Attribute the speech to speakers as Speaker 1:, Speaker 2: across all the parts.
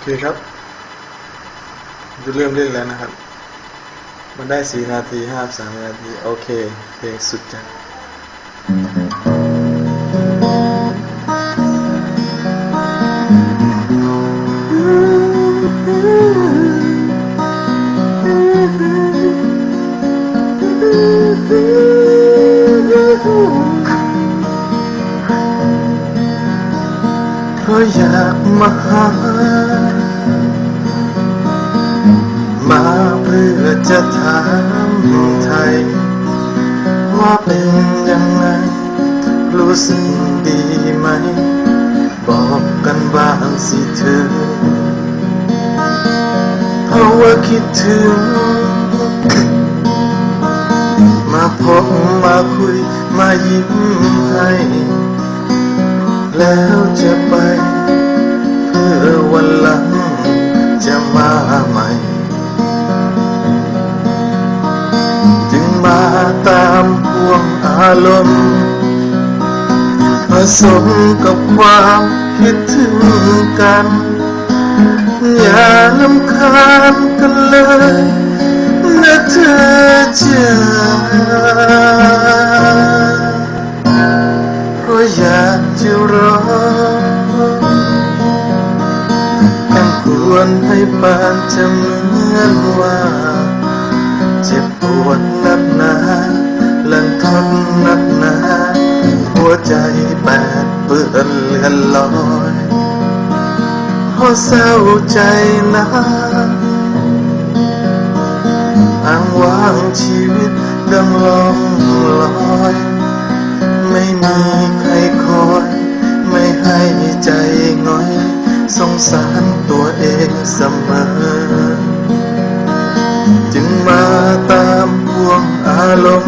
Speaker 1: อเคครับจะเริ่มเล่นแล้วนะครับ มันได้สี่นาทีห้าสามนาที โอเคเพลงสุดจัดเพ ราะอยากมาหา มาเพื่อจะถามไทย ว่าเป็นยังไง รู้สึกดีไหม บอกกันบ้างสิเธอ เพราะว่าคิดถึง มาพบมาคุยมายิ้มให้ แล้วจะไป เพื่อวันหลังจะมาใหม่จึงมาตามพวงอารมณ์ผสมกับความคิดถึงกัน อย่าลำคาญกันเลยนะเธอจ้า จะเหมือนว่า เจ็บปวดนักหนาลันทนนักหนา หัวใจแปดเปื้อนเลือนลอยเพราะเศร้าใจนะอ้างว้างชีวิตดังลองลอย ไม่มีใครคอย ไม่ให้ใจง่อย สงสารตัวเองเสมอ งอารม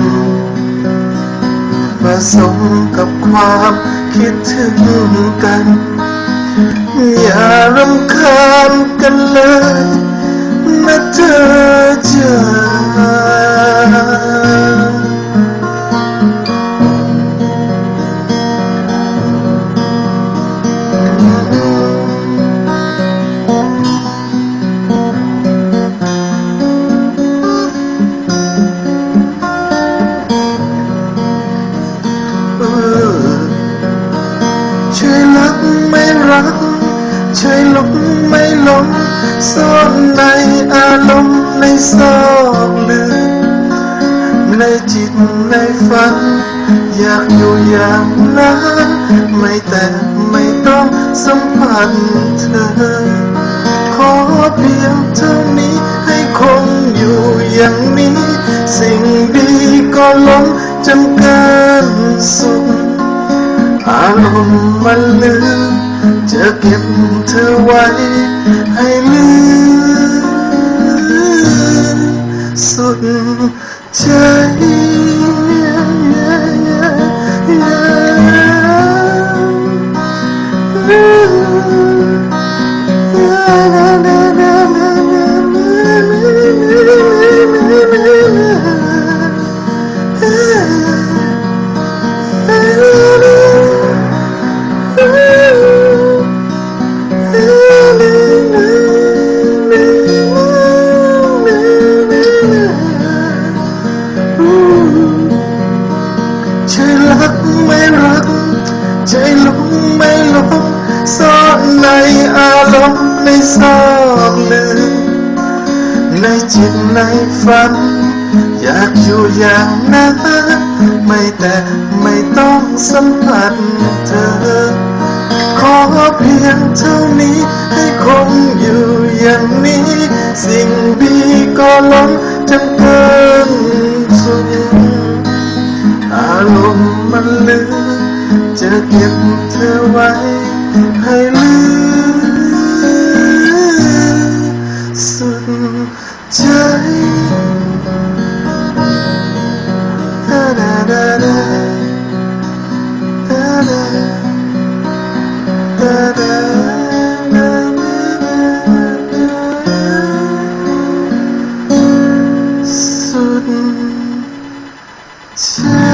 Speaker 1: ผสมกับความคิดถึงกัน อย่ารำคาญกันเลยนะเธอจ้า ช่วยลงไม่ลงซ่อนในอารมณ์ในซอกลึกในจิตในฝัน อยากอยู่อย่างนั้น ไม่แต่ไม่ต้องสัมผัสเธอ ขอเพียงเท่านี้ให้คงอยู่อย่างนี้ สิ่งดีก็ล้มจนเกินสุดอารมณ์มันลืม way. ช่วยรักไม่รัก ใจหลงไม่หลงซ่อนในอารมณ์ในซอกลึกในจิตในฝัน อยากอยู่อย่างนั้นไม่แต่ไม่ต้องสัมผัสเธอ ขอเพียงเท่านี้ให้คงอยู่อย่างนี้ สิ่งดีก็ล้น เก็บเธอไว้ให้ลือสุดใจดาดาดาดาดาดาดาดาสุดใจ